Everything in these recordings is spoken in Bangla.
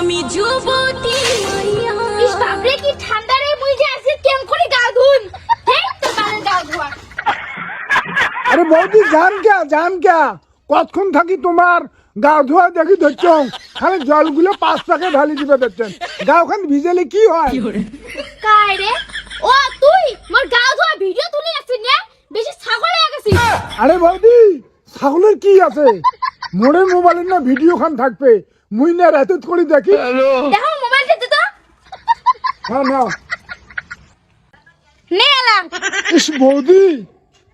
আমি যুবতী মাইয়া। ইস বাপরে কি ঠান্ডা রে মুই যে আজকে কেম করে গা ধুন? হেই তো বালে গা ধোয়া। আরে বৌদি জান কে জান কে কতক্ষণ থাকি তোমার? গা ধোয়া দেখি ধরছ। খালি জলগুলো পাঁচ টাকা ঢালি দিবে দেখছেন। গা ওখানে ভিজেলে কি হয়? কাই রে? ও তুই? মোর গা ধোয়া ভিডিও তুলি আসছিস না? বেশি ছাগল হয়ে গেছিস। আরে বৌদি ছাগলের কি আছে? মোড়ের মোবাইলের না ভিডিও খান থাকবে। মুই না রাতে করে দেখি। দেখো মোবাইল দিতে তো। হ্যাঁ না নে এলাম ইস বৌদি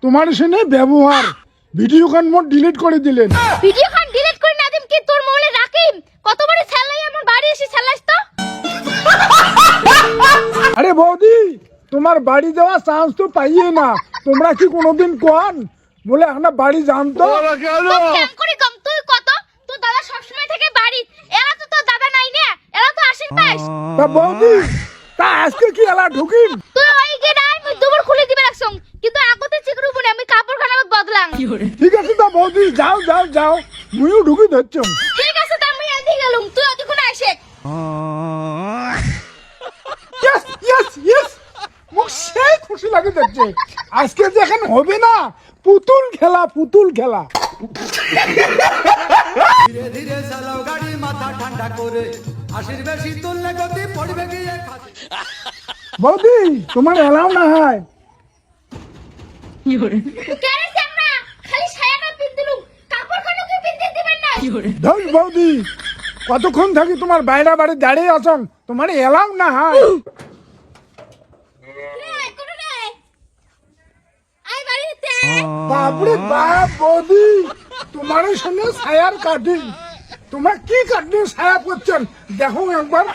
তোমার সেনে ব্যবহার। ভিডিও খান মোট ডিলিট করে দিলেন। ভিডিও খান ডিলিট করে না দিম কি তোর মোবাইলে রাখিম কতবারই ছালাই আমার বাড়ি এসে ছালাইস তো? আরে বৌদি তোমার বাড়ি যাওয়া চান্স তো পাইয়ে না। তোমরা কি কোনোদিন কন বলে আমরা বাড়ি জানতো তো কেম করে কম তুই কত তোর দাদা সবসময় থেকে বাড়ি এরা তো তোর দাদা নাই না এরা তো আশিস পাইস তা বৌদি তা আজকে কি এলা ঢুকিম? তুই ওই আয় মুই দুবার খুলে দিবে রাখছং কিন্তু আগতে চিকরু বনে আমি কাপড় খানা বদলাম। ঠিক আছে তা বৌদি যাও যাও যাও। মুইও ঢুকি ধরছ ঠিক আছে তার মুই এদি গেলুম তুই অতক্ষণ আইসে ইয়েস ইয়েস ইয়েস। মুখ সেই খুশি লাগে দেখছে আজকে যে এখন হবে না পুতুল খেলা পুতুল খেলা। ধীরে ধীরে চালাও গাড়ি মাথা ঠান্ডা করে। আশির বেশি তুললে গতি পড়বে গিয়ে বৌদি তোমার এলাও না হয়। কেন আমরা খালি ছায়াটা পিন দিলুম কাপড় খানা কি পিন দিবেন বৌদি কতক্ষণ থাকি তোমার বাইরে বাড়ি দাঁড়িয়ে আছং? তোমার এলাও না হয়। রে কোন রে আই বাড়িতে। বাপরে বাপ বৌদি তোমার সঙ্গে ছায়ার কাটিং। তোমরা কি কাটিং ছায়া করছেন? দেখো একবার।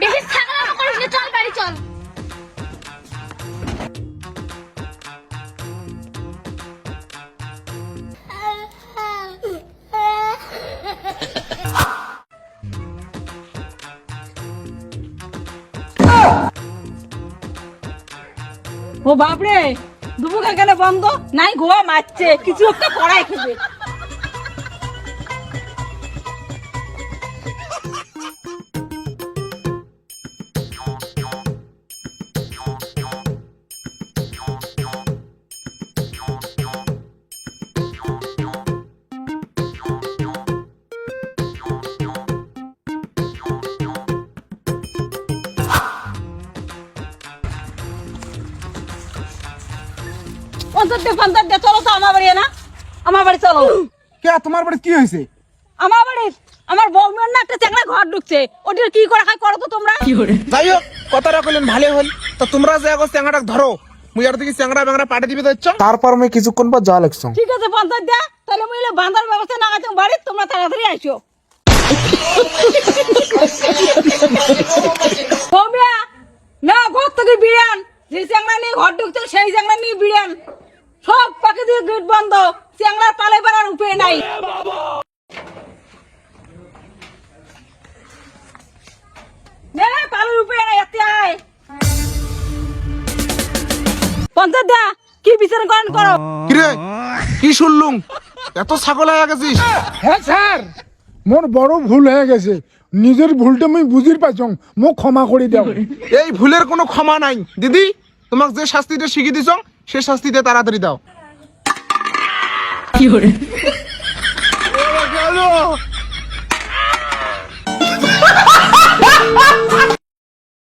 বেশি ছাগলা করিস না চল বাড়ি চল। ও বাপরে দুপুকে কেন বন্ধ? নাই গোয়া মারছে। কিছু একটা করাই খেবে পঞ্চাশ দে পঞ্চাশ দে চলো তো আমার বাড়ি না? আমার বাড়ি চলো। কে তোমার বাড়ি কি হয়েছে? আমার বাড়ি আমার বৌমের না একটা ঘর ঢুকছে। কি করে খাই করো তো তোমরা? যাই হোক কথাটা কইলেন ভালো হল। তো তোমরা যে আগো চ্যাংড়াটা ধরো মুই আর দিকে চ্যাংড়া ব্যাংড়া পাঠে দিবে দিচ্ছ তারপর মুই কিছুক্ষণ পর যা লাগছ। ঠিক আছে পঞ্চাশ দে তাহলে মুইলে বাঁধার ব্যবস্থা না আছে বাড়ি তোমরা তাড়াতাড়ি আইছো বৌমিয়া না ঘর থেকে বিড়ান যে চ্যাংড়া নিয়ে ঘর ঢুকছে সেই চ্যাংড়া নিয়ে বিড়ান সব পাখি দিয়ে গেট বন্ধ চ্যাংড়ার পালে পঞ্চাশ দা কি বিচার করেন করো? কিরে কি শুনলুম? এত ছাগল হয়ে গেছিস। হ্যাঁ স্যার মোর বড় ভুল হয়ে গেছে। নিজের ভুলটা মুই বুঝির পাইছং মোক ক্ষমা করে দাও এই ভুলের কোনো ক্ষমা নাই। দিদি তোমাকে যে শাস্তিটা শিখিয়ে দিছ সে শাস্তিতে তাড়াতাড়ি দাও। গেল